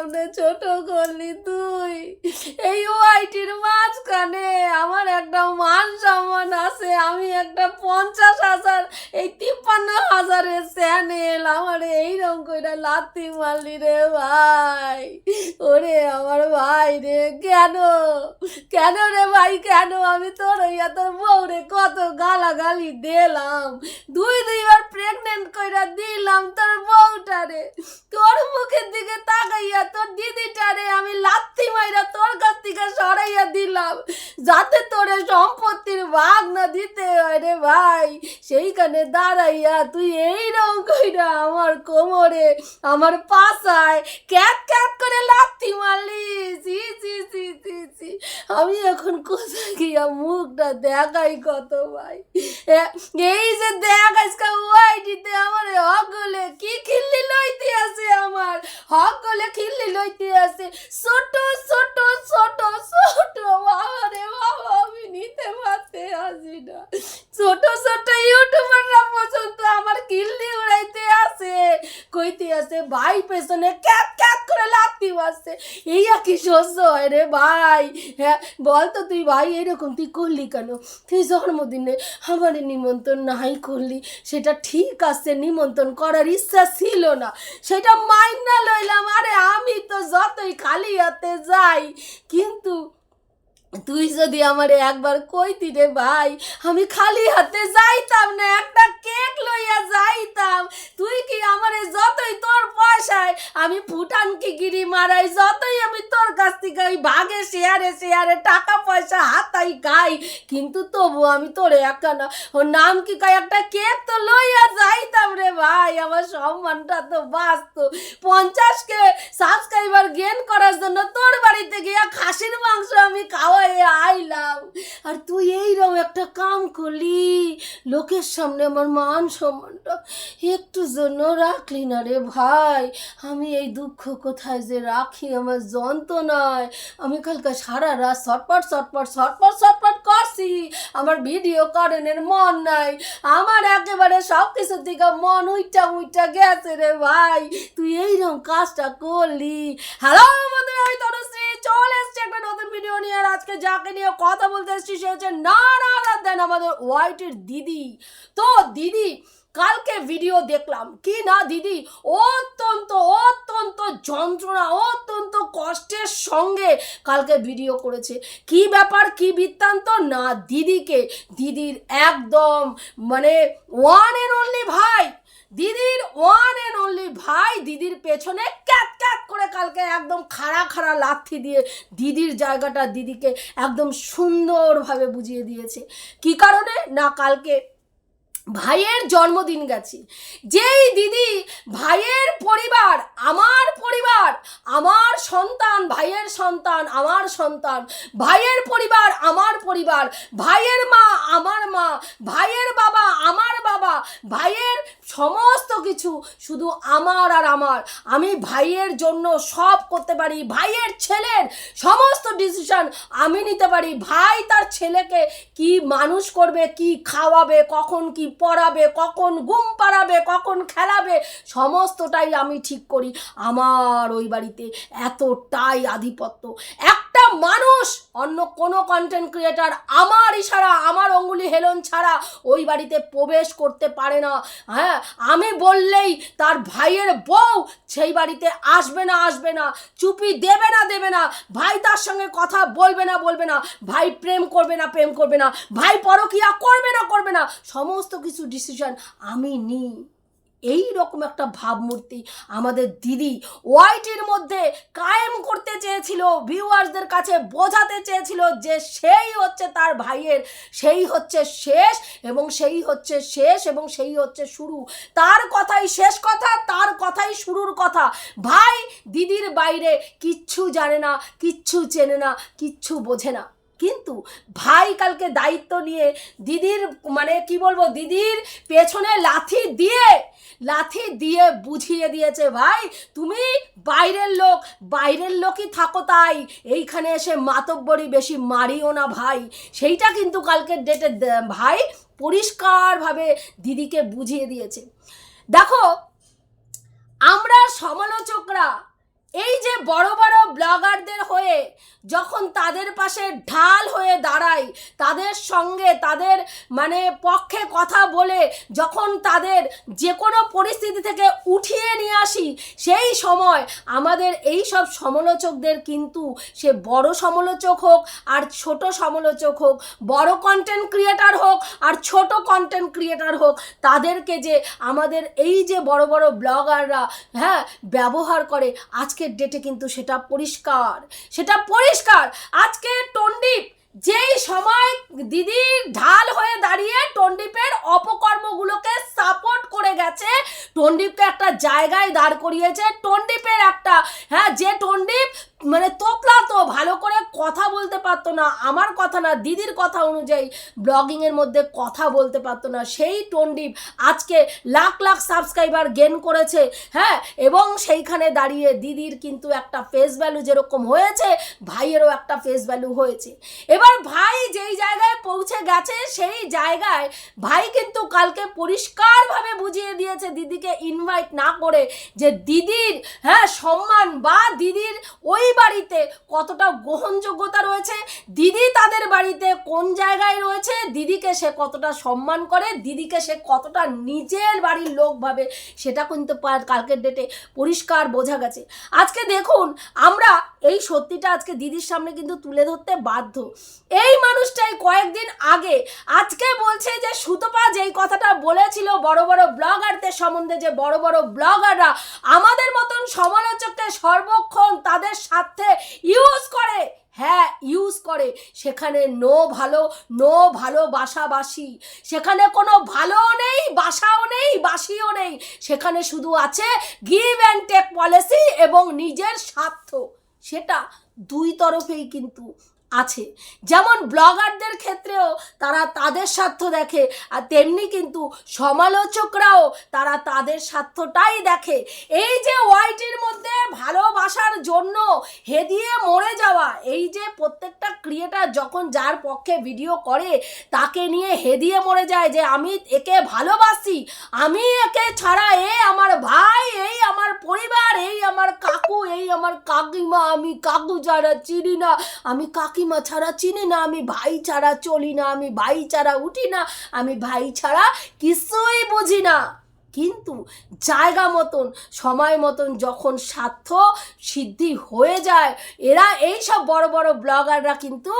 সামনে ছোট করলি তুই। এই ওয়াইটির মাঝখানে আমার একটা মান সম্মান আছে। আমি একটা পঞ্চাশ হাজার, এই তিপ্পান্ন হাজারের চ্যানেল। আমার এইরকম করে লাত্তি মারলি রে ভাই। ওরে আমার ভাই রে, কেন? কেন রে ভাই, কেন? আমি তোর ইয়া তোর বউ রে কত গালাগালি দিলাম। দুই, দুইবার প্রেগনেন্ট কইরা দিলাম তোর বউটারে। তোর মুখের দিকে তাকাইয়া তোর দিদিটারে আমি লাত্তি মাইরা তোর কাছ থেকে সরাইয়া দিলাম। যাতে তোরে সম্পত্তির ভাগ না দিতে হয় রে ভাই। সেইখানে দাঁড়াইয়া তুই এইরকম কইরা আমার কোমরে, আমার পাশায় ক্যাত ক্যাত করে লাত্তি মারলি। সি সি সি সি সি আমি এখন কোথায় গিয়া মুখটা দেখাই কত ভাই? এই যে দেখ আজকে ওয়াইটিতে আমার হকলে কি খিল্লি লইতে আছে আমার হকলে খিল্লি লইতে আছে ছোট ছোট ছোট ছোট বাবা রে বাবা আমি নিতে পারতে আসি না ছোট ছোট ইউটিউবাররা পর্যন্ত আমার কিল্লি উড়াইতে আছে কইতে আছে ভাই পেছনে ক্যাক ক্যাক করে লাত্তি মারছে এইয়া কি সহ্য হয় রে ভাই হ্যাঁ বল তো তুই ভাই, এরকম তুই করলি কেন? তুই জন্মদিনে আমার নিমন্ত্রণ নাই করলি। সেটা ঠিক আছে, নিমন্ত্রণ করার ইচ্ছা ছিল না। সেটা মাইনা লইলাম। আরে আমি তো যতই খালি হাতে যাই, কিন্তু তুই যদি আমারে একবার কইতি রে ভাই, আমি খালি হাতে যাইতাম না, একটা কেক লইয়া যাইতাম। তুই কি আমারে যতই তোর পয়সায়, আমি ফুটান কি গিরি মারাই, যতই আমি তোর কাছ থেকে ওই ভাগে শেয়ারে শেয়ারে টাকা পয়সা হাতাই খাই, কিন্তু তবু আমি তোরে একা না। ওর নাম কি কয়? একটা কেক তো লইয়া যাইতাম। রে ভাই, আমার সম্মানটা তো বাঁচত পঞ্চাশকে সাবস্ক্রাইবার গেন করার জন্য তোর বাড়িতে গিয়া খাসির মাংস আমি খাওয়াই আইলাম। আর তুই এইরকম একটা কাম করলি, লোকের সামনে আমার মান সম্মানটা একটু জন্য রাখলি না রে ভাই। আমি এই দুঃখ কোথায় যে রাখি, আমার যন্ত্রণায়। আমি কালকে সারা রাত ছটপট ছটপট ছটপট ছটপট করছি। আমার ভিডিও করেনের মন নাই। আমার একেবারে সব কিছু থেকে মন উইটা উইটা গেছে রে ভাই। তুই এইরকম কাজটা করলি। হ্যালো বন্ধুরা, আমি তনুশ্রী। চলে এসছি একটা নতুন ভিডিও নিয়ে আর আজকে যাকে নিয়ে কথা বলতে এসছি সে হচ্ছে না না দেন আমাদের হোয়াইটের দিদি। তো দিদি, কালকে ভিডিও দেখলাম। কি না দিদি? অত্যন্ত অত্যন্ত যন্ত্রণা, অত্যন্ত কষ্টের সঙ্গে কালকে ভিডিও করেছে। কি ব্যাপার, কি বৃত্তান্ত? না, দিদিকে। দিদির একদম মানে ওয়ান এন্ড অনলি ভাই। দিদির ওয়ান অ্যান্ড অনলি ভাই দিদির পেছনে ক্যাট ক্যাট করে কালকে একদম খাড়া খাড়া লাথি দিয়ে দিদির জায়গাটা দিদিকে একদম সুন্দরভাবে বুঝিয়ে দিয়েছে। কি কারণে? না, কালকে ভাইয়ের জন্মদিন গেছে। যেই দিদি ভাইয়ের পরিবার, আমার পরিবার, আমার সন্তান, ভাইয়ের সন্তান, আমার সন্তান, ভাইয়ের পরিবার, আমার পরিবার, ভাইয়ের মা, আমার মা, ভাইয়ের বাবা, আমার বাবা, ভাইয়ের সমস্ত কিছু শুধু আমার আর আমার। আমি ভাইয়ের জন্য সব করতে পারি, ভাইয়ের ছেলের সমস্ত ডিসিশন আমি নিতে পারি। ভাই তার ছেলেকে কি মানুষ করবে, কি খাওয়াবে, কখন কি পড়াবে, কখন ঘুম পাড়াবে, কখন খেলাবে, সমস্তটাই আমি ঠিক করি। আমার ওই বাড়িতে এতটাই আধিপত্য। একটা মানুষ, অন্য কোনো কন্টেন্ট ক্রিয়েটার আমার ইশারা, আমার অঙ্গুলি হেলন ছাড়া ওই বাড়িতে প্রবেশ করতে পারে না। হ্যাঁ আমি বললেই তার ভাইয়ের বউ সেই বাড়িতে আসবে না আসবে না, চুপি দেবে না দেবে না, ভাই তার সঙ্গে কথা বলবে না বলবে না, ভাই প্রেম করবে না, প্রেম করবে না, ভাই পরকিয়া করবে না করবে না, সমস্ত কিছু ডিসিশন আমি নিই। এই রকম একটা ভাবমূর্তি আমাদের দিদি ওয়াইটির মধ্যে কায়েম করতে চেয়েছিল ভিউয়ার্সদের কাছে বোঝাতে চেয়েছিল যে সেই হচ্ছে তার ভাইয়ের, সেই হচ্ছে শেষ এবং সেই হচ্ছে শেষ এবং সেই হচ্ছে শুরু। তার কথাই শেষ কথা, তার কথাই শুরুর কথা। ভাই দিদির বাইরে কিচ্ছু জানে না, কিচ্ছু চেনে না, কিচ্ছু বোঝে না। কিন্তু ভাই কালকে দায়িত্ব নিয়ে দিদির মানে কি বলব, দিদির পেছনে লাথি দিয়ে লাথি দিয়ে বুঝিয়ে দিয়েছে, ভাই, তুমি বাইরের লোক, বাইরের লোকই থাকো তাই। এইখানে এসে মাতব্বরি বেশি মারিও না ভাই। সেইটা কিন্তু কালকে ডেটে ভাই পরিষ্কারভাবে দিদিকে বুঝিয়ে দিয়েছে। দেখো, আমরা সমালোচকরা, এই যে বড় বড় ব্লগারদের হয়ে যখন তাদের পাশে ঢাল হয়ে দাঁড়াই, তাদের সঙ্গে তাদের মানে পক্ষে কথা বলে, যখন তাদের যে কোনো পরিস্থিতি থেকে উঠিয়ে নিয়ে আসি, সেই সময় আমাদের এই সব সমালোচকদের কিন্তু সে বড় সমালোচক হোক আর ছোট সমালোচক হোক, বড় কন্টেন্ট ক্রিয়েটার হোক আর ছোট কন্টেন্ট ক্রিয়েটার হোক, তাদেরকে যে আমাদের এই যে বড় বড় ব্লগাররা হ্যাঁ ব্যবহার করে, আজকের ডেটে কিন্তু সেটা পরিষ্কার। সেটা পরিষ্কার। আজকে টন্ডিপ যেই সময় দিদি ঢাল হয়ে দাঁড়িয়ে টন্ডিপের অপকর্মগুলোকে সাপোর্ট করে গেছে, টন্ডিপকে একটা জায়গায় দাঁড় করিয়েছে, টন্ডিপের একটা হ্যাঁ যে টন্ডিপ মানে তোতলা তো, ভালো করে কথা বলতে পারতো না, আমার কথা না, দিদির কথা অনুযায়ী ব্লগিংয়ের মধ্যে কথা বলতে পারতো না, সেই টন্ডিপ আজকে লাখ লাখ সাবস্ক্রাইবার গেন করেছে হ্যাঁ এবং সেইখানে দাঁড়িয়ে দিদির কিন্তু একটা ফেস ভ্যালু যেরকম হয়েছে, ভাইয়েরও একটা ফেস ভ্যালু হয়েছে। এবার ভাই যেই জায়গায় পৌঁছে গেছে, সেই জায়গায় ভাই কিন্তু কালকে পরিষ্কারভাবে বুঝিয়ে দিয়েছে, দিদিকে ইনভাইট না করে যে দিদির হ্যাঁ সম্মান বা দিদির ওই বাড়িতে কতটা গ্রহণযোগ্যতা রয়েছে? দিদি তাদের বাড়িতে কোন জায়গায় রয়েছে? দিদিকে সে কতটা সম্মান করে? দিদিকে সে কতটা নিজের বাড়ির লোক ভাবে? সেটা কিন্তু কালকের ডেটে পরিষ্কার বোঝা গেছে। আজকে দেখুন, আমরা এই সত্যিটা আজকে দিদির সামনে কিন্তু তুলে ধরতে বাধ্য। এই মানুষটাই কয়েকদিন আগে আজকে বলছে যে, সুতপা যেই কথাটা বলেছিল বড় বড় ব্লগারদের সম্বন্ধে যে বড় বড় ব্লগাররা আমাদের মতন সমালোচককে সর্বক্ষণ তাদের স্বার্থে ইউজ করে। হ্যাঁ ইউজ করে। সেখানে নো ভালো নো ভালো বাসাবাসি সেখানে কোনো ভালো নেই, বাসাও নেই, বাসিও নেই। সেখানে শুধু আছে গিভ অ্যান্ড টেক পলিসি এবং নিজের স্বার্থ। সেটা দুই তরফেই কিন্তু আছে। যেমন ব্লগারদের ক্ষেত্রেও তারা তাদের স্বার্থ দেখে, আর তেমনি কিন্তু সমালোচকরাও তারা তাদের স্বার্থটাই দেখে। এই যে ওয়াইটির মধ্যে ভালোবাসার জন্য হেদিয়ে মরে যাওয়া, এই যে প্রত্যেকটা ক্রিয়েটার যখন যার পক্ষে ভিডিও করে, তাকে নিয়ে হেদিয়ে মরে যায় যে, আমি একে ভালোবাসি, আমি একে ছাড়া এ আমার ভাই, এই আমার পরিবার, এই আমার কাকু, এই আমার কাকিমা, আমি কাকু যারা চিনি না, আমি কাকিমা ছাড়া চিনি না, আমি ভাই ছাড়া চলি না, আমি ভাই ছাড়া উঠি না, আমি ভাই ছাড়া কিছুই বুঝি না। কিন্তু জায়গা মতন, সময় মতন যখন স্বার্থ সিদ্ধি হয়ে যায়, এরা এই সব বড় বড় ব্লগাররা কিন্তু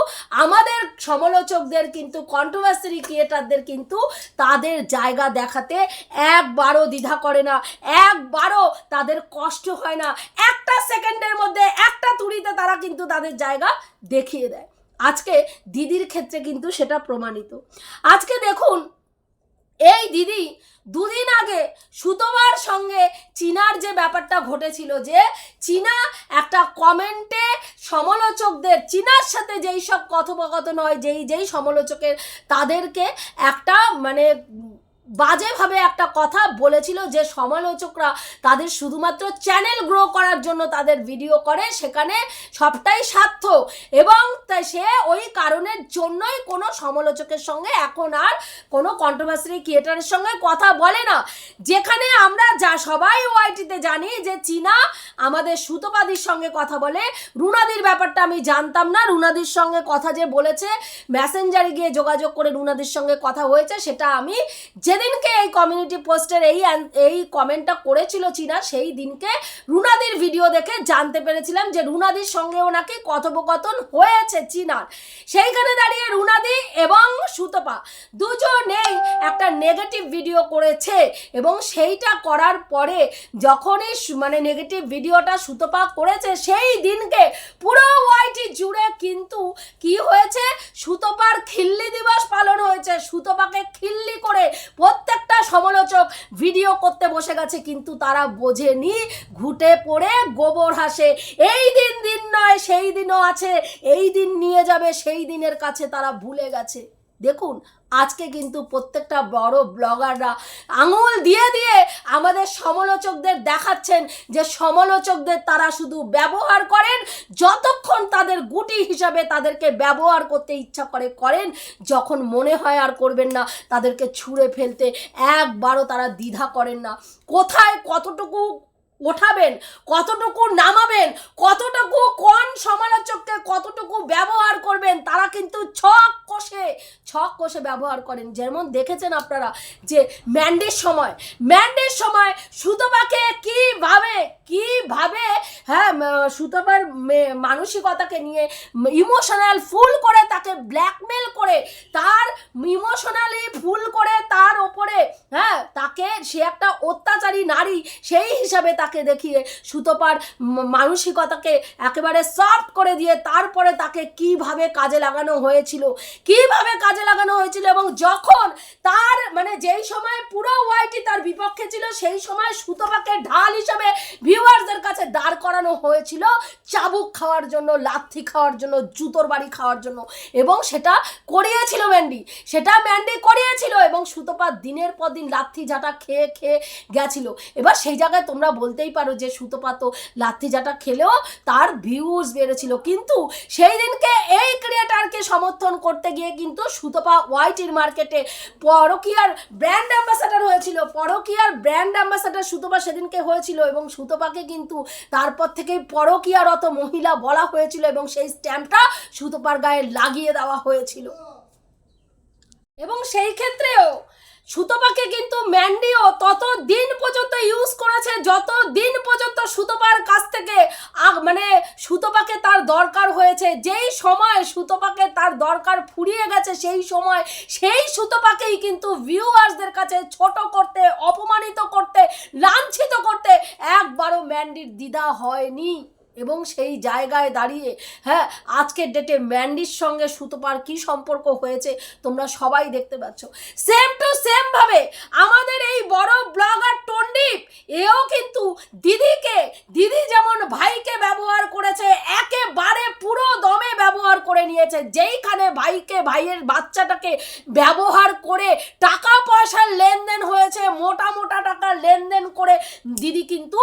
আমাদের সমালোচকদের কিন্তু কন্ট্রোভার্সারি ক্রিয়েটারদের কিন্তু তাদের জায়গা দেখাতে একবারও দ্বিধা করে না, একবারও তাদের কষ্ট হয় না। একটা সেকেন্ডের মধ্যে একটা তুড়িতে তারা কিন্তু তাদের জায়গা দেখিয়ে দেয়। আজকে দিদির ক্ষেত্রে কিন্তু সেটা প্রমাণিত। আজকে দেখুন এই দিদি, দুদিন আগে সুতোবার সঙ্গে চীনার যে ব্যাপারটা ঘটেছিল যে চীনা একটা কমেন্টে সমালোচকদের, চীনার সাথে যেই সব কথোপকথন হয়, যেই যেই সমালোচকের, তাদেরকে একটা মানে বাজেভাবে একটা কথা বলেছিল যে সমালোচকরা তাদের শুধুমাত্র চ্যানেল গ্রো করার জন্য তাদের ভিডিও করে, সেখানে সবটাই স্বার্থ এবং সে ওই কারণের জন্যই কোনো সমালোচকের সঙ্গে এখন আর কোনো কন্ট্রোভার্সারি ক্রিয়েটারের সঙ্গে কথা বলে না। যেখানে আমরা যা সবাই ওয়াইটিতে জানি যে চীনা আমাদের সুতোপাদির সঙ্গে কথা বলে। রুনাদির ব্যাপারটা আমি জানতাম না। রুনাদির সঙ্গে কথা যে বলেছে, মেসেঞ্জারে গিয়ে যোগাযোগ করে রুনাদির সঙ্গে কথা হয়েছে, সেটা আমি যেদিনকে এই কমিউনিটি পোস্টের এই এই কমেন্টটা করেছিল চীনা, সেই দিনকে রুনাদির ভিডিও দেখে জানতে পেরেছিলাম যে রুনাদির সঙ্গেও নাকি কথোপকথন হয়েছে চীনার। সেইখানে দাঁড়িয়ে রুনাদি এবং সুতপা দুজনেই একটা নেগেটিভ ভিডিও করেছে এবং সেইটা করার পরে যখনই মানে নেগেটিভ ভিডিওটা সুতপা করেছে, সেই দিনকে পুরো ওয়াইটি জুড়ে কিন্তু কি হয়েছে? সুতপার খিল্লি দিবস পালন হয়েছে। সুতপাকে খিল্লি করে প্রত্যেকটা সমালোচক ভিডিও করতে বসে গেছে, কিন্তু তারা বোঝেনি। ঘুটে পড়ে গোবর হাসে। এই দিন দিন নয়, সেই দিনও আছে। এই দিন নিয়ে যাবে, সেই দিনের কাছে তারা ভুলে গেছে। দেখুন, আজকে কিন্তু প্রত্যেকটা বড় ব্লগাররা আঙুল দিয়ে দিয়ে আমাদের সমালোচকদের দেখাচ্ছেন যে সমালোচকদের তারা শুধু ব্যবহার করেন, যতক্ষণ তাদের গুটি হিসাবে তাদেরকে ব্যবহার করতে ইচ্ছা করে করেন, যখন মনে হয় আর করবেন না, তাদেরকে ছুঁড়ে ফেলতে একবারও তারা দ্বিধা করেন না। কোথায় কতটুকু ওঠাবেন, কতটুকু নামাবেন, কতটুকু কোন সমালোচককে কতটুকু ব্যবহার করবেন, তারা কিন্তু ছক কষে ছক কষে ব্যবহার করেন। যেমন দেখেছেন আপনারা যে ম্যান্ডের সময় ম্যান্ডের সময় সুতপাকে কীভাবে কীভাবে হ্যাঁ সুতপার মানসিকতাকে নিয়ে ইমোশনাল ফুল করে তাকে ব্ল্যাকমেল করে, তার ইমোশনালি ফুল করে তার ওপরে হ্যাঁ তাকে সে একটা অত্যাচারী নারী, সেই হিসাবে তাকে দেখিয়ে সুতোপার মানসিকতাকে একেবারে সফট করে দিয়ে তারপরে তাকে কীভাবে কাজে লাগানো হয়েছিল, কীভাবে কাজে লাগানো হয়েছিল এবং যখন তার মানে যেই সময় পুরো বিপক্ষে ছিল, সেই সময় সুতপাকে ঢাল হিসাবে ভিউয়ারদের কাছে দাঁড় করানো হয়েছিল। চাবুক খাওয়ার জন্য, লাথি খাওয়ার জন্য, জুতোর বাড়ি খাওয়ার জন্য। এবং সেটা করিয়েছিল ম্যান্ডি সেটা ম্যান্ডি করিয়েছিল এবং সুতপা দিনের পর দিন লাথি ঝাঁটা খেয়ে খেয়ে গেছিল। এবার সেই জায়গায় তোমরা বলতেই পারো যে সুতপা তো লাথি ঝাঁটা খেলেও তার ভিউজ বেড়েছিল। কিন্তু সেই দিনকে এই ক্রিয়েটারকে সমর্থন করতে গিয়ে কিন্তু সুতপা ওয়াইটির মার্কেটে পরকিয়ার ব্র্যান্ড অ্যাম্বাসাডার হয়েছিল পরকিয়ার ব্র্যান্ড অ্যাম্বাসাডার সুতপা সেদিনকে হয়েছিল এবং সুতপাকে কিন্তু তারপর থেকেই পরকিয়ারত মহিলা বলা হয়েছিল এবং সেই স্ট্যাম্পটা সুতপার গায়ে লাগিয়ে দেওয়া হয়েছিল। এবং সেই ক্ষেত্রেও সুতপাকে কিন্তু ম্যান্ডিও তত দিন পর্যন্ত ইউজ করেছে যত দিন পর্যন্ত সুতপার কাছ থেকে মানে সুতপাকে তার দরকার হয়েছে, যেই সময় সুতপাকে তার দরকার ফুরিয়ে গেছে, সেই সময় সেই সুতপাকেই কিন্তু ভিউয়ার্সদের কাছে ছোট করতে, অপমানিত করতে, লাঞ্ছিত করতে একবারও ম্যান্ডির দ্বিধা হয়নি। এবং সেই জায়গায় দাঁড়িয়ে হ্যাঁ আজকের ডেটে ম্যান্ডির সঙ্গে সুতপার কি সম্পর্ক হয়েছে তোমরা সবাই দেখতে পাচ্ছ। সেম টু সেম ভাবে আমাদের এই বড় ব্লগার টন্ডিপ এও কিন্তু দিদিকে, দিদি যেমন ভাইকে ব্যবহার করেছে, একেবারে পুরো দমে ব্যবহার করে নিয়েছে। যেইখানে ভাইকে, ভাইয়ের বাচ্চাটাকে ব্যবহার করে টাকা পয়সার লেনদেন হয়েছে, মোটা মোটা টাকার লেনদেন করে দিদি কিন্তু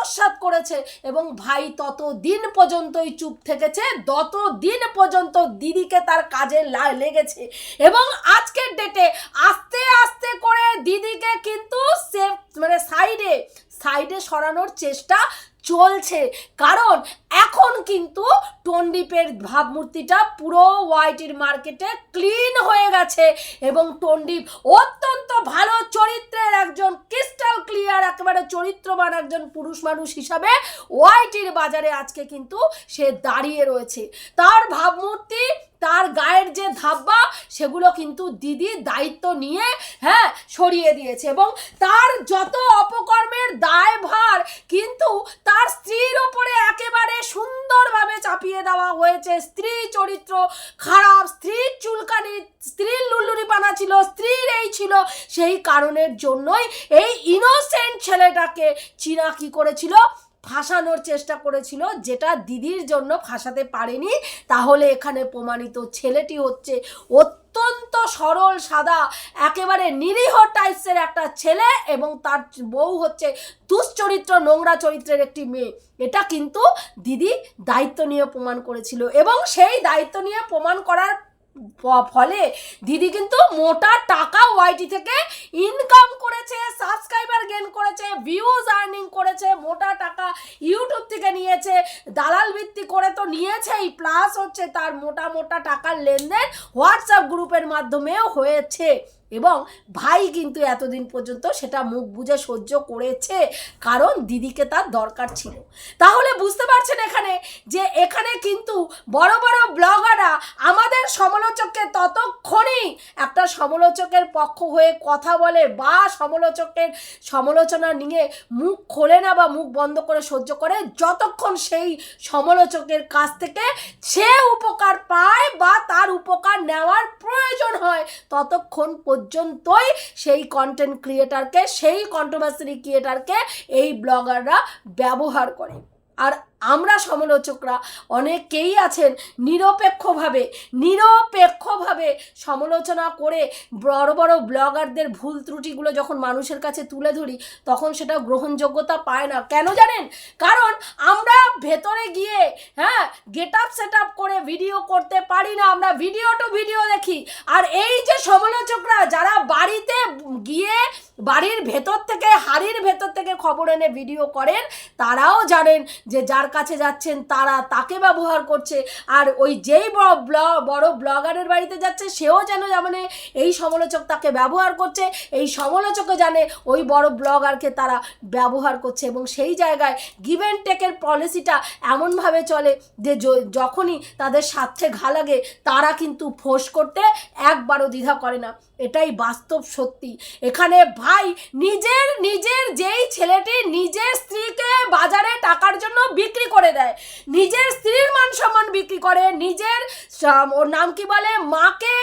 আত্মসাৎ করেছে এবং ভাই তত দিন পর্যন্তই চুপ থেকেছে তত দিন পর্যন্ত দিদিকে তার কাজে লেগেছে এবং আজকের ডেটে আস্তে আস্তে করে দিদিকে কিন্তু সে মানে সাইডে সাইডে সরানোর চেষ্টা চলছে। কারণ এখন কিন্তু টন্ডিপের ভাবমূর্তিটা পুরো ওয়াইটির মার্কেটে ক্লিন হয়ে গেছে এবং টন্ডিপ অত্যন্ত ভালো চরিত্রের একজন ক্রিস্টাল ক্লিয়ার, একেবারে চরিত্রবান একজন পুরুষ মানুষ হিসাবে ওয়াইটির বাজারে আজকে কিন্তু সে দাঁড়িয়ে রয়েছে। তার ভাবমূর্তি তার গায়ের যে ধাব্বা, সেগুলো কিন্তু দিদি দায়িত্ব নিয়ে হ্যাঁ সরিয়ে দিয়েছে। এবং তার যত অপকর্মের দায়ভার কিন্তু তার স্ত্রীর ওপরে একেবারে সুন্দরভাবে চাপিয়ে দেওয়া হয়েছে। স্ত্রী চরিত্র খারাপ, স্ত্রীর চুলকানি, স্ত্রীর লুল্লুরি পানা ছিল, স্ত্রীর এই ছিল। সেই কারণের জন্যই এই ইনোসেন্ট ছেলেটাকে চীনা কি করেছিল? ফাঁসানোর চেষ্টা করেছিল, যেটা দিদির জন্য ফাঁসাতে পারেনি। তাহলে এখানে প্রমাণিত ছেলেটি হচ্ছে অত্যন্ত সরল, সাদা, একেবারে নিরীহ টাইপসের একটা ছেলে এবং তার বউ হচ্ছে দুশ্চরিত্র, নোংরা চরিত্রের একটি মেয়ে। এটা কিন্তু দিদি দায়িত্ব নিয়ে প্রমাণ করেছিল এবং সেই দায়িত্ব নিয়ে প্রমাণ করার ফলে দিদি কিন্তু মোটা টাকা ওয়াইটি থেকে ইনকাম করেছে সাবস্ক্রাইবার গেন করেছে ভিউজ আর্নিং করেছে, মোটা টাকা ইউটিউব থেকে নিয়েছে, দালাল ভিত্তি করে তো নিয়েছেই প্লাস হচ্ছে তার মোটা মোটা টাকার লেনদেন হোয়াটসঅ্যাপ গ্রুপের মাধ্যমেও হয়েছে। এবং ভাই কিন্তু এতদিন পর্যন্ত সেটা মুখ বুঝে সহ্য করেছে, কারণ দিদিকে তার দরকার ছিল। তাহলে বুঝতে পারছেন এখানে যে এখানে কিন্তু বড় বড় ব্লগাররা আমাদের সমালোচককে ততক্ষণই একটা সমালোচকের পক্ষ হয়ে কথা বলে বা সমালোচকের সমালোচনা নিয়ে মুখ খোলে না বা মুখ বন্ধ করে সহ্য করে, যতক্ষণ সেই সমালোচকের কাছ থেকে সে উপকার পায় বা তার উপকার নেওয়ার প্রয়োজন হয়, ততক্ষণ পর্যন্তই সেই কন্টেন্ট ক্রিয়েটারকে সেই কন্ট্রোভার্সি ক্রিয়েটারকে এই ব্লগাররা ব্যবহার করে। আর আমরা সমালোচকরা অনেকেই আছেন নিরপেক্ষভাবে নিরপেক্ষভাবে সমালোচনা করে বড় বড় ব্লগারদের ভুল ত্রুটিগুলো যখন মানুষের কাছে তুলে ধরি, তখন সেটা গ্রহণযোগ্যতা পায় না। কেন জানেন? কারণ আমরা ভেতরে গিয়ে হ্যাঁ গেট আপ সেট আপ করে ভিডিও করতে পারি না। আমরা ভিডিও টু ভিডিও দেখি। আর এই যে সমালোচকরা, যারা বাড়িতে গিয়ে বাড়ির ভেতর থেকে, হাড়ির ভেতর থেকে খবর এনে ভিডিও করেন, তারাও জানেন যে যার কাছে যাচ্ছেন, তারা তাকে ব্যবহার করছে। আর ওই যেই বড় ব্লগারের বাড়িতে যাচ্ছে, সেও যেন মানে এই সমালোচক তাকে ব্যবহার করছে, এই সমালোচকও জানে ওই বড় ব্লগারকে তারা ব্যবহার করছে। এবং সেই জায়গায় গিভ অ্যান্ড টেকের পলিসিটা এমনভাবে চলে যে, যখনই তাদের স্বার্থে ঘা লাগে, তারা কিন্তু ফোঁস করতে একবারও দ্বিধা করে না। এটাই বাস্তব সত্যি। এখানে ভাই নিজের নিজের যেই ছেলেটি নিজের স্ত্রীকে বাজারে টাকার জন্য বিক্রি করে দেয়। নিজের স্ত্রীর মান সম্মান বিক্রি করে, নিজের ওর নাম কি বলে? মাকে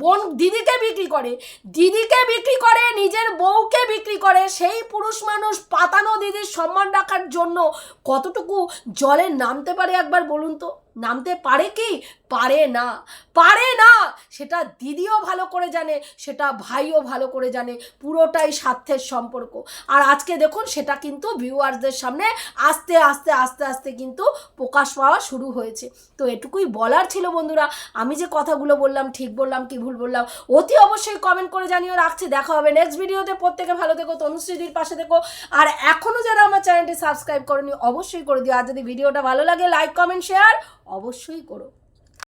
বোন, দিদিকে বিক্রি করে। দিদিকে বিক্রি করে, নিজের বউকে বিক্রি করে। সেই পুরুষ মানুষ পাতানো দিদির সম্মান রাখার জন্য কতটুকু জলে নামতে পারে একবার বলুন তো? নামতে পারে কি? পারে না। পারে না! সেটা দিদিও ভালো করে জানে, সেটা ভাইও ভালো করে জানে, পুরোটাই স্বার্থের সম্পর্ক। আর আজকে দেখুন, সেটা কিন্তু ভিউয়ার্সদের সামনে আস্তে আস্তে আস্তে আস্তে কিন্তু প্রকাশ পাওয়া শুরু হয়েছে। তো এটুকুই বলার ছিল বন্ধুরা। আমি যে কথাগুলো বললাম, ঠিক বললাম কি ভুল বললাম, অতি অবশ্যই কমেন্ট করে জানিয়ে রাখছি, দেখা হবে নেক্সট ভিডিওতে প্রত্যেকে ভালো থেকো তনুশ্রীদির পাশে থেকো। আর এখনও যারা আমার চ্যানেলটি সাবস্ক্রাইব করেনি, অবশ্যই করে দিও। আর যদি ভিডিওটা ভালো লাগে লাইক কমেন্ট শেয়ার অবশ্যই করো।